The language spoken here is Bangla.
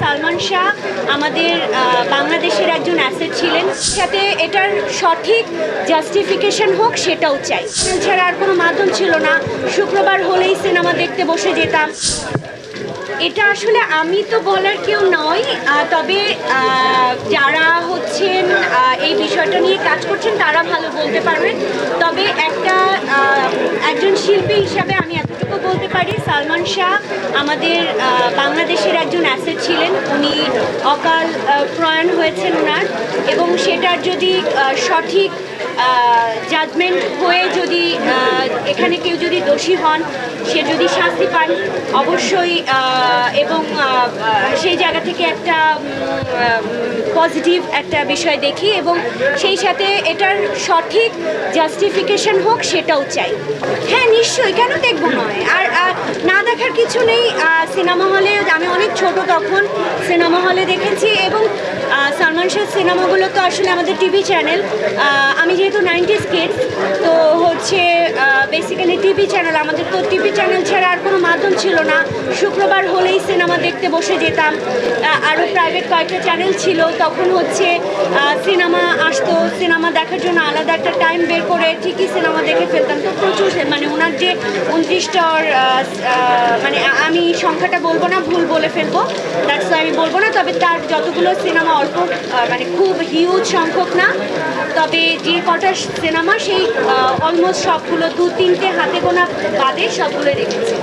সালমান শাহ আমাদের বাংলাদেশের একজন অ্যাসেট ছিলেন। সাথে এটার সঠিক জাস্টিফিকেশন হোক, সেটাও চাই। ছাড়া আর কোনো মাধ্যম ছিল না। শুক্রবার হলেই সিনেমা দেখতে বসে যেতাম। এটা আসলে আমি তো বলার কেউ নয় তবে যারা হচ্ছেন এই বিষয়টা নিয়ে কাজ করছেন, তারা ভালো বলতে পারবেন। তবে শিল্পী হিসাবে আমি এতটুকু বলতে পারি। সালমান শাহ আমাদের বাংলাদেশের একজন অ্যাসেট ছিলেন। উনি অকাল প্রয়াণ হয়েছেন ওনার। এবং সেটার যদি সঠিক জাজমেন্ট হয়ে যদি এখানে কেউ যদি দোষী হন, সে যদি শাস্তি পান, অবশ্যই এবং সেই জায়গা থেকে একটা পজিটিভ একটা বিষয় দেখি এবং সেই সাথে এটার সঠিক জাস্টিফিকেশন হোক, সেটাও চাই। হ্যাঁ নিশ্চয়ই, কেন দেখব নয়? আর না দেখার কিছু নেই সিনেমা হলে আমি অনেক ছোট তখন সিনেমা হলে দেখেছি এবং সালমান শাহ সিনেমাগুলো তো আসলে আমাদের টিভি চ্যানেল আমি যেহেতু নাইনটিস কিডস তো বেসিক্যালি টিভি চ্যানেল আমাদের তো টিভি চ্যানেল ছাড়া আর কোনো মাধ্যম ছিল না। শুক্রবার হলেই সিনেমা দেখতে বসে যেতাম। আরও প্রাইভেট কয়েকটা চ্যানেল ছিল। তখন হচ্ছে সিনেমা আসতো। সিনেমা দেখার জন্য আলাদা একটা টাইম বের করে ঠিকই সিনেমা দেখে ফেলতাম। তো প্রচুর মানে ওনার যে উনত্রিশটার মানে আমি সংখ্যাটা বলব না, ভুল বলে ফেলব। দ্যাটস আমি বলব না। তবে তার যতগুলো সিনেমা অল্প মানে খুব হিউজ সংখ্যক না, তবে যে কটা সিনেমা সেই অলমোস্ট সবগুলো দু তিনটে হাতে গোনা বাদে সবগুলো দেখেছি